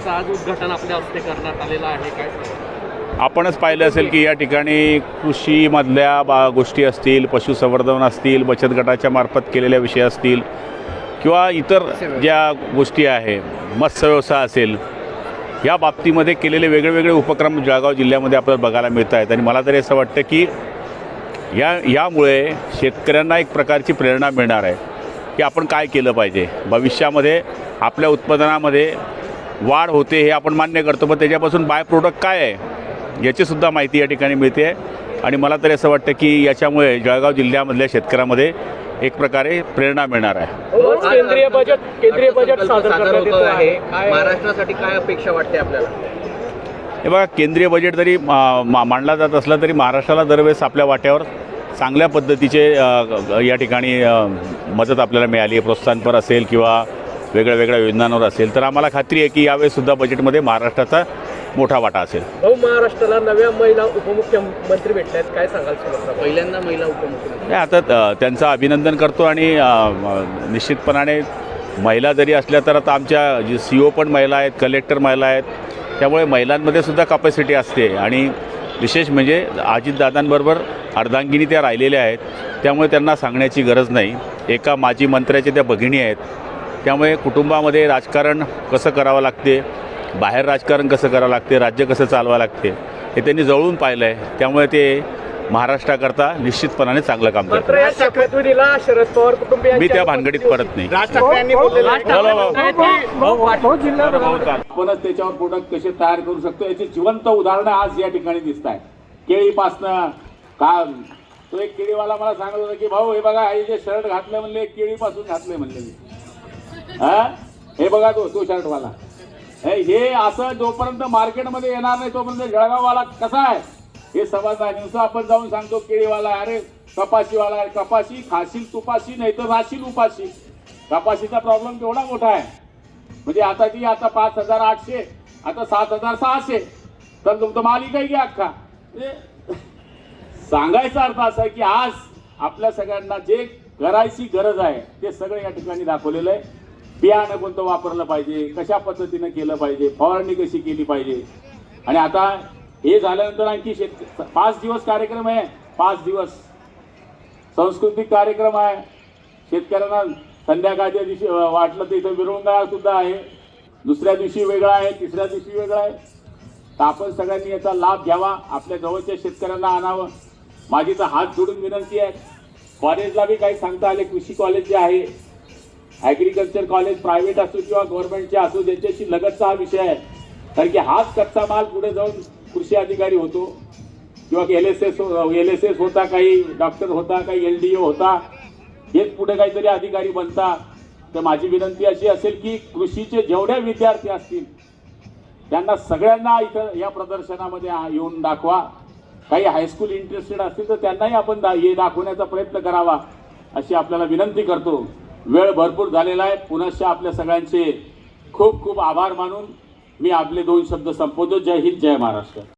केंद्राचं आज उद्घाटन आपल्या हस्ते करण्यात आलेलं आहे. काय आपणच पाहिलं असेल की या ठिकाणी कृषीमधल्या बा गोष्टी असतील पशुसंवर्धन असतील बचत गटाच्या मार्फत केलेल्या विषय असतील किंवा इतर ज्या गोष्टी आहे मत्स्य व्यवसाय असेल या बाबतीमध्ये केलेले वेगळेवेगळे उपक्रम जळगाव जिल्ह्यामध्ये आपल्याला बघायला मिळत आहेत. आणि मला तरी असं वाटतं की या यामुळे शेतकऱ्यांना एक प्रकारची प्रेरणा मिळणार आहे की आपण काय केलं पाहिजे. भविष्यामध्ये आपल्या उत्पादनामध्ये वाढ होते हे आपण मान्य करतो पण त्याच्यापासून बाय प्रोडक्ट काय आहे याचीसुद्धा माहिती या ठिकाणी मिळते. आणि मला तरी असं वाटतं की याच्यामुळे जळगाव जिल्ह्यामधल्या शेतकऱ्यामध्ये एक प्रकारे प्रेरणा मिळणार आहे. केंद्रीय बजेट केंद्रीय बजेट सादर आहे महाराष्ट्रासाठी काय अपेक्षा वाटते आपल्याला? हे बघा केंद्रीय बजेट जरी मा- मांडला जात असला तरी महाराष्ट्राला दरवेळेस आपल्या वाट्यावर चांगल्या पद्धतीचे या ठिकाणी मदत आपल्याला मिळाली आहे. प्रोत्साहनपर असेल किंवा वेगळ्या वेगळ्या योजनांवर असेल तर आम्हाला खात्री आहे की यावेळेसुद्धा बजेटमध्ये महाराष्ट्राचा मोठा वाटा असेल. भाऊ महाराष्ट्राला नव्या महिला उपमुख्यमंत्री भेटल्या आहेत. काय सांगाल सुमित्रा पहिल्यांदा महिला उपमुख्यमंत्री. नाही, आता अ, त्यांचं अभिनंदन करतो आणि अ, म- निश्चितपणाने महिला जरी असल्या तर आता आमच्या जी सी ओ पण महिला आहेत कलेक्टर महिला आहेत त्यामुळे महिलांमध्ये सुद्धा कपॅसिटी असते. आणि विशेष म्हणजे अजितदादांबरोबर अर्धांगिनी त्या राहिलेल्या आहेत त्यामुळे त्यांना सांगण्याची गरज नाही. एका माजी मंत्र्याच्या त्या भगिनी आहेत त्यामुळे कुटुंबामध्ये राजकारण कसं करावं लागते? बाहेर राजकारण कसं करावं लागते? राज्य कसं चालवावं लागते? हे त्यांनी जवळून पाहिलं आहे त्यामुळे ते महाराष्ट्राकरता निश्चितपणाने चांगलं काम करतात. मी त्या भानगडीत परत नाही. आपणच त्याच्यावर प्रोडक्ट कसे तयार करू शकतो? याची जिवंत उदाहरणं आज या ठिकाणी दिसत आहे केळीपासनं का तो एक केळीवाला मला सांगत होता की भाऊ हे बघा हे जे शर्ट घातले म्हणले केळीपासून घातले म्हणले मी. हा? हे बघा तो तो शर्टवाला हे हे असं जोपर्यंत मार्केटमध्ये येणार नाही तोपर्यंत जळगाववाला कसा आहे? हे समजणार नुसतं आपण जाऊन सांगतो केळीवाला आहे, अरे कपाशीवाला आहे. कपाशी खाशील तुपाशी नाही तर राशील उपाशी. कपाशीचा प्रॉब्लेम केवढा मोठा आहे? म्हणजे आता ती आता पाच हजार आठशे आता सात हजार सहाशे. तर तुमचं मालिक काही घ्या अख्खा? सांगायचा अर्थ असा आहे की आज आपल्या सगळ्यांना जे करायची गरज आहे ते सगळं या ठिकाणी दाखवलेलं आहे. बियाणं कोणतं वापरलं पाहिजे? कशा पद्धतीनं केलं पाहिजे? फवारणी कशी केली पाहिजे? आणि आता हे झाल्यानंतर आणखी शेत पाच दिवस कार्यक्रम आहे. पाच दिवस. सांस्कृतिक कार्यक्रम आहे. शेतकऱ्यांना संध्याकाळच्या दिवशी वाटलं तर इथं मिरवणूक सुद्धा आहे. दुसऱ्या दिवशी वेगळा आहे तिसऱ्या दिवशी वेगळा आहे. तर आपण सगळ्यांनी याचा लाभ घ्यावा. आपल्या जवळच्या शेतकऱ्यांना आणावं. माझी तर हात जोडून विनंती आहे. कॉलेजला बी काही सांगता आले कृषी कॉलेज जे आहे ॲग्रिकल्चर कॉलेज प्रायव्हेट असो किंवा गव्हर्नमेंटचे असो ज्यांच्याशी लगतचा हा विषय आहे. कारण की हाच कच्चा माल पुढे जाऊन कृषी अधिकारी होतो. किंवा L S S L S S होता काही डॉक्टर होता काही एल डी ओ होता. हेच पुढे काहीतरी अधिकारी बनता तर माझी विनंती अशी असेल की कृषीचे जेवढे विद्यार्थी असतील त्यांना सगळ्यांना इथं या प्रदर्शनामध्ये येऊन दाखवा. काही हायस्कूल इंटरेस्टेड असतील तर त्यांनाही आपण दा हे दाखवण्याचा प्रयत्न करावा अशी आपल्याला विनंती करतो. वेळ भरपूर झालेला आहे. पुनश्च आपल्या सगळ्यांचे खूप खूप आभार मानून मी आपले दोन शब्द संपवतो. जय हिंद जय महाराष्ट्र.